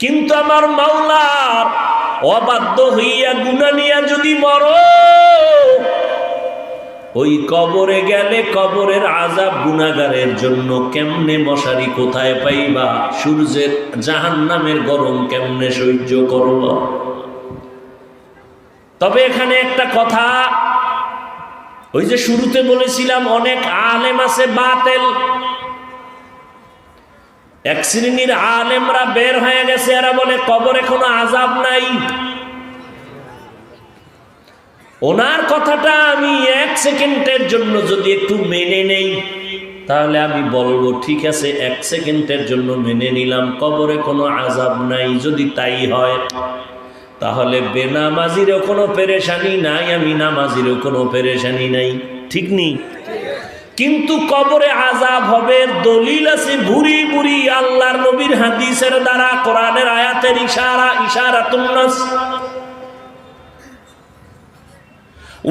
কিন্তু আমার মাওলার অবাধ্য হইয়া গুনা নিয়া যদি মর, ওই কবরে গেলে কবরের আজাব গুনাগারের জন্য কেমনে মশারি কোথায় পাইবা? সূর্যের জাহান নামের গরম কেমনে সহ্য করব? তবে এখানে একটা কথা, ওই যে শুরুতে বলেছিলাম, অনেক আলেম আছে বাতেল এক শ্রেণির আলেমরা বের হয়ে গেছে, এরা বলে, কবরে কোনো আজাব নাই। ওনার কথাটা আমি এক সেকেন্ডের জন্য যদি একটু মেনে নেই, তাহলে আমি বলব, ঠিক আছে, এক সেকেন্ডের জন্য মেনে নিলাম, কবরে কোনো আজাব নাই। যদি তাই হয়, তাহলে বেনামাজিরও কোনো পেরেশানি নাই, আমি নামাজিরও কোনো পেরেশানি নাই। ঠিক নেই? কিন্তু কবরে আজাব হবে, দলিল আছে ভুরি ভুরি আল্লাহর নবীর হাদিসের দ্বারা, কোরআনের আয়াতের ইশারা ইশারা তুন্নাস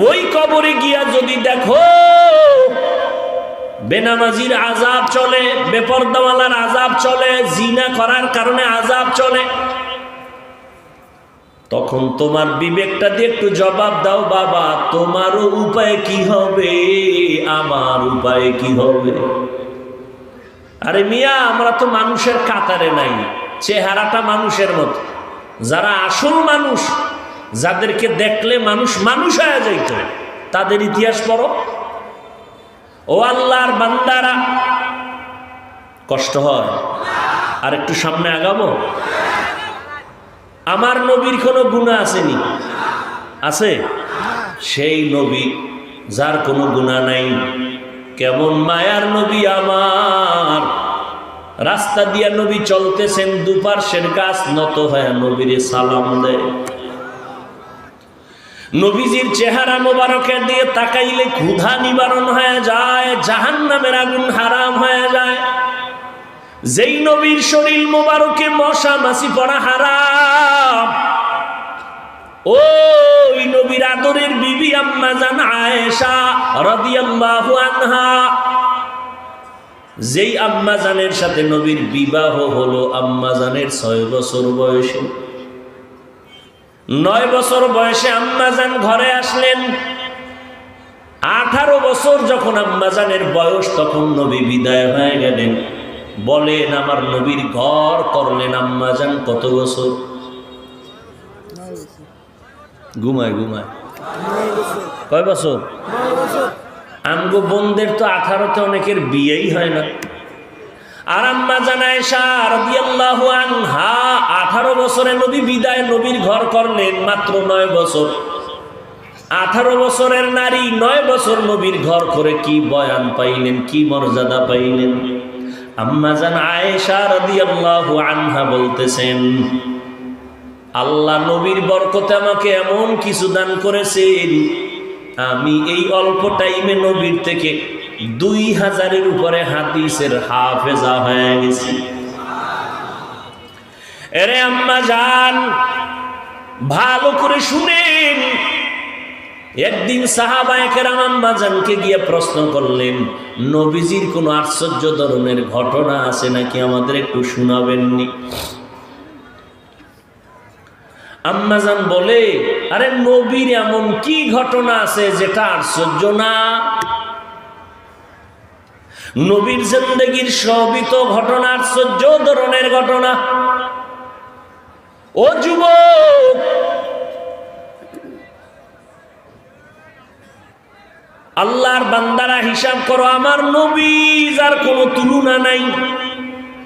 ওই কবরে গিয়া যদি দেখো বেনামাজির আজাব চলে, বেপরদাওয়ালার আজাব চলে, জিনা করার কারণে আজাব চলে তখন তোমার বিবেকটা দিয়ে একটু জবাব দাও, বাবা, তোমারও উপায় কি হবে? আমার উপায় কি হবে? আরে মিয়া, আমরা তো মানুষের কাতারে নাই, চেহারাটা মানুষের মতো। যারা আসল মানুষ, যাদেরকে দেখলে মানুষ মানুষ হয়ে যাইত, তাদের ইতিহাস পড়ো। ও আল্লাহর বান্দারা, কষ্ট হয়। আর একটু সামনে আগাবো আমার নবীর কোনো গুণা আসেনি। আছে? সেই নবী যার কোনো গুণা নাই। কেমন মায়ার নবী আমার। রাস্তা দিয়া নবী চলতেছেন, দুপার্শ্বের গাছ নত হয়ে নবীরে সালাম দেয়। নবীজির চেহারা মোবারকের দিয়ে তাকাইলে ক্ষুধা নিবারণ হয়ে যায় জাহান নামের আগুন হারাম হয়ে যায়। যেই নবীর শরীর মোবারকে মশা মাসি পড়া হারাম। ওই নবীর আদরের বিবি আম্মা জান আয়েশা রাদিয়াল্লাহু আনহা। যেই আম্মা জানের সাথে নবীর বিবাহ হলো, আম্মা জানের ছয় বছর বয়সে। নয় বছর বয়সে আম্মাজান ঘরে আসলেন। আঠারো বছর যখন আম্মাজানের বয়স, তখন নবী বিদায় হয়ে গেলেন। বলেন আমার নবীর ঘর করলেন আম্মাজান কত বছর? ঘুমায় ঘুমায়। কয় বছর? আমগো বোনদের তো আঠারোতে অনেকের বিয়েই হয় না। আর আম্মা জানায় আনহা আঠারো বছরে নবী বিদায় নবীর ঘর করলেন মাত্র নয় বছর। আঠারো বছরের নারী নয় বছর নবীর ঘর করে কি বয়ান পাইলেন, কি মর্যাদা পাইলেন? আম্মা জান আয়েশা রাদিয়াল্লাহু আনহা বলতেছেন, আল্লাহ নবীর বরকতে আমাকে এমন কিছু দান করেছেন, আমি এই অল্প টাইমে নবীর থেকে দুই হাজারের উপরে হাদিসের হাফেজা হয়ে গেছি। এরে আম্মা যান ভালো করে শুনেন একদিন সাহাবায়কের আম্মা গিয়ে প্রশ্ন করলেন, নবীজির কোনো আশ্চর্য ধরনের ঘটনা আছে নাকি আমাদের একটু শোনাবেননি? আম্মাজান বলে, আরে নবীর এমন কি ঘটনা আছে যেটা আশ্চর্য না? নবীর জিন্দগির সবই তো ঘটনা, আশ্চর্য ধরনের ঘটনা। ও যুবক আল্লাহর বান্দারা হিসাব করো, আমার নবী যার কোনো তুলনা নাই।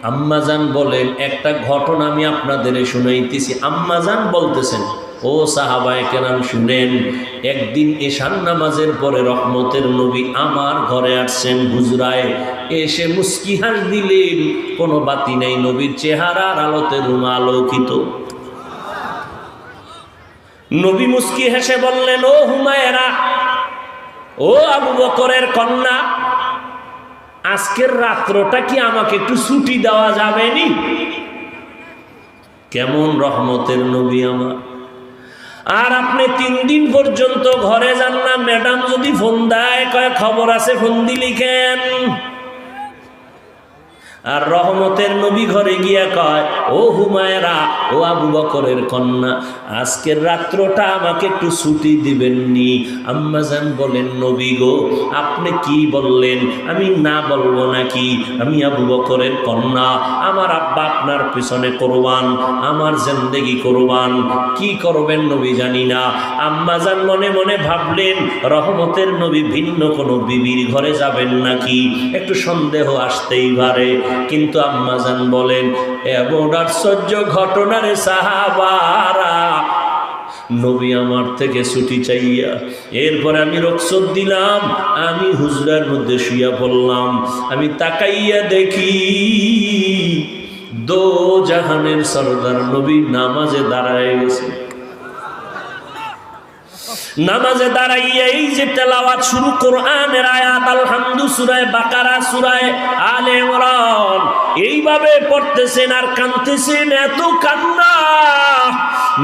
আম্মাজান বলেন, একটা ঘটনা আমি আপনাদের শুনাইতেছি। আম্মাজান বলতেছেন, ও সাহাবায় কেরাম, শুনেন, একদিন এশান নামাজের পরে রহমতের নবী আমার ঘরে আসছেন হুজরায়। এসে মুস্কি হাস দিলেন, কোনো বাতি নেই, নবীর চেহারার আলোতে রুম আলোকিত। নবী মুস্কি হেসে বললেন, ও হুমায়েরা ও আবু বকরের কন্যা, আজকের রাত্রটা কি আমাকে একটু ছুটি দেওয়া যাবে নি কেমন রহমতের নবী আমার। আর আপনি তিন দিন পর্যন্ত ঘরে যান না, ম্যাডাম যদি ফোন দেয়, কয় খবর আছে, ফোন দিলি কেন? আর রহমতের নবী ঘরে গিয়া কয়, ও হুমায়রা, ও আবু বকরের কন্যা, আজকের রাত্রটা আমাকে একটু ছুটি দিবেননি। আম্মাজান বলেন, নবী গো, আপনি কি বললেন? আমি না বলব নাকি? আমি আবু বকরের কন্যা, আমার আব্বা আপনার পিছনে করবান, আমার জিন্দেগি করবান। কি করবেন নবী জানি না। আম্মাজান মনে মনে ভাবলেন, রহমতের নবী ভিন্ন কোনো বিবির ঘরে যাবেন নাকি? একটু সন্দেহ আসতেই পারে। কিন্তু আম্মাজান বলেন এমন আশ্চর্য ঘটনার সাহাবারা, নবী আমার থেকে ছুটি চাইয়া, এরপরে আমি রক্সত দিলাম, আমি হুজরার মধ্যে শুইয়া পড়লাম, আমি তাকাইয়া দেখি, দো জাহানের সর্দার নবী নামাজে দাঁড়ায় গেছে। নামাজে দাঁড়াইয়া এই যে তেলাওয়াত শুরু, কোরআনের আয়াত, আলহামদু সুরায় বাকারা, সুরায় আলে ইমরান। এইভাবে পড়তেছেন আর কানতেছেন এত কান্না।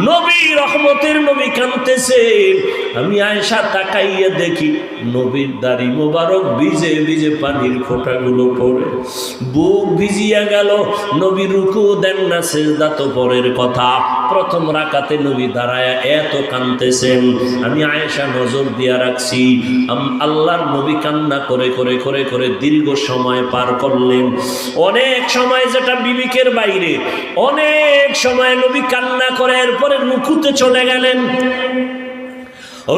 নবী রহমতের নবী কানতেছেন আমি আয়েশা তাকাইয়া দেখি, নবীর দাড়ি মোবারক ভিজে ভিজে পানির ফোঁটাগুলো পড়ে। বুক ভিজিয়া গেল, নবী রুকু দেন না, সেজদা তো পরের কথা। প্রথম রাকাতে নবী দাঁড়ায় এত কানতেছেন। আমি আয়েশা নজর দিয়া রাখছি। আল্লাহর নবী কান্না করে করে করে করে দীর্ঘ সময় পার করলেন। অনেক সময় যেটা বিবিকের বাইরে, অনেক সময় নবী কান্না করে এরপরে রুকুতে চলে গেলেন।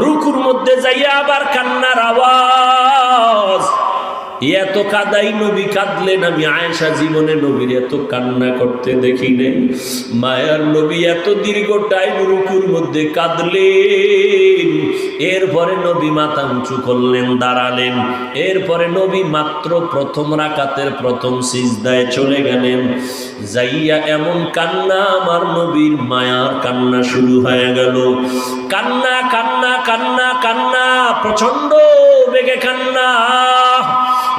রুকুর মধ্যে যাইয়া আবার কান্নার আওয়াজ। এত কাদাই নবী কাঁদলেন। আমি আয়েশা জীবনে নবীর এত কান্না করতে দেখি নেই। মায়ার নবী এত দীর্ঘ টাইম রুকুর মধ্যে কাঁদলেন। এরপরে নবী মাথা উঁচু করলেন, দাঁড়ালেন। এরপরে নবী মাত্র প্রথম রাকাতের প্রথম সিজদায় চলে গেলেন। যাইয়া এমন কান্না আমার নবীর মায়ার কান্না শুরু হয়ে গেল। কান্না কান্না কান্না কান্না প্রচণ্ড বেগে কান্না।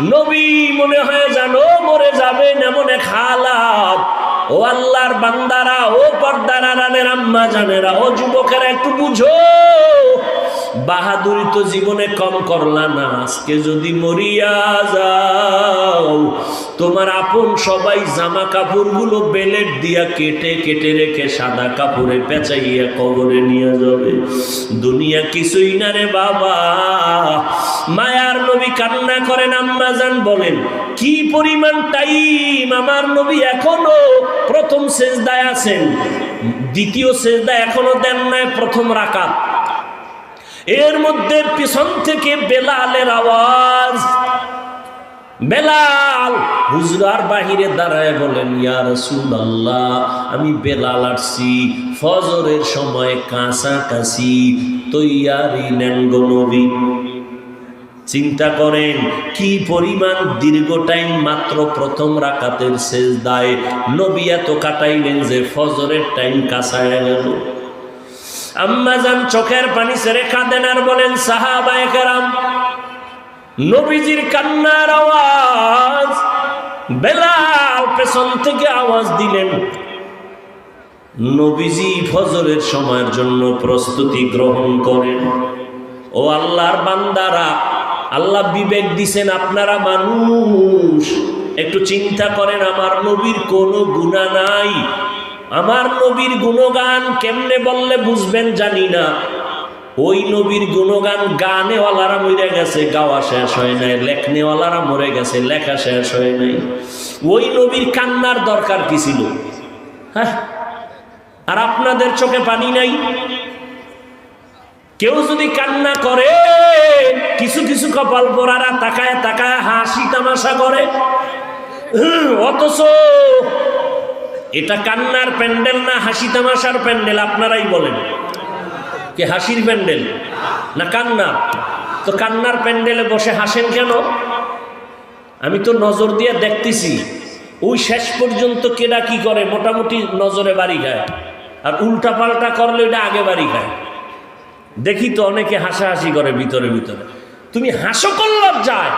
নবী মনে হয় জানো মরে যাবেন এমন এক হালাত। ও আল্লাহর বান্দারা, ও পর্দারা রানের আম্মা জানেরা ও যুবকেরা একটু বুঝো। বাহাদুরি তো জীবনে কম করলা না, আজকে যদি মরিয়া যাও, তোমার আপন সবাই জামা কাপড়গুলো বেলেট দিয়া কেটে কেটে রেখে সাদা কাপড়ে পেঁচাইয়া কবরে নিয়ে যাবে। দুনিয়া কিছুই না রে বাবা। মায়ার নবী কান্না করেন আম্মাজান বলেন, কি পরিমাণ টাইম আমার নবী এখনও প্রথম সেজদায় আছেন, দ্বিতীয় সেজদা এখনও দেন নাই, প্রথম রাকাত। এর মধ্যে পিছন থেকে বেলালের আওয়াজ। বেলাল হুজরার বাহিরে দাঁড়ায় বলেন, ইয়া রাসূলুল্লাহ, আমি বেলাল আসছি, ফজরের সময় কাছাকাছি তৈয়ারি নবী। চিন্তা করেন, কি পরিমাণ দীর্ঘ টাইম মাত্র প্রথম রাকাতের শেষ দায় নবী এত কাটাইলেন যে ফজরের টাইম কাছায় গেল। আম্মাজান চোখের পানি সেরে কাঁদেন আর বলেন, সাহাবায়ে কেরাম, নবীজির কান্নার আওয়াজ, বেলাল পেছন থেকে আওয়াজ দিলেন। নবীজি ফজরের সময়ের জন্য প্রস্তুতি গ্রহণ করেন। ও আল্লাহর বান্দারা, আল্লাহ বিবেক দিছেন, আপনারা মানুষ। একটু চিন্তা করেন, আমার নবীর কোনো গুণা নাই। আমার নবীর গুণগান কেমনে বললে বুঝবেন জানি না। ওই নবীর গুণগান গানেওয়ালারা মরে গেছে, গাওয়া শেষ হয় নাই, লেখনেওয়ালারা মরে গেছে, লেখা শেষ হয় নাই। ওই নবীর কান্নার দরকার কি ছিল? হ্যাঁ? আর আপনাদের চোখে পানি নাই? কেউ যদি কান্না করে, কিছু কিছু কপাল পরারা তাকায় তাকায় হাসি তামাশা করে। অথচ এটা কান্নার প্যান্ডেল না হাসি তামাশার প্যান্ডেল, আপনারাই বলেন। কে হাসির প্যান্ডেল? না কান্নার তো কান্নার প্যান্ডেলে বসে হাসেন কেন? আমি তো নজর দিয়ে দেখতেছি, ওই শেষ পর্যন্ত কেডা কি করে? মোটামুটি নজরে বাড়ি খায়। আর উল্টা পাল্টা করলে ওটা আগে বাড়ি খায়। দেখি তো অনেকে হাসাহাসি করে ভিতরে ভিতরে। তুমি হাসো করলাম যায়।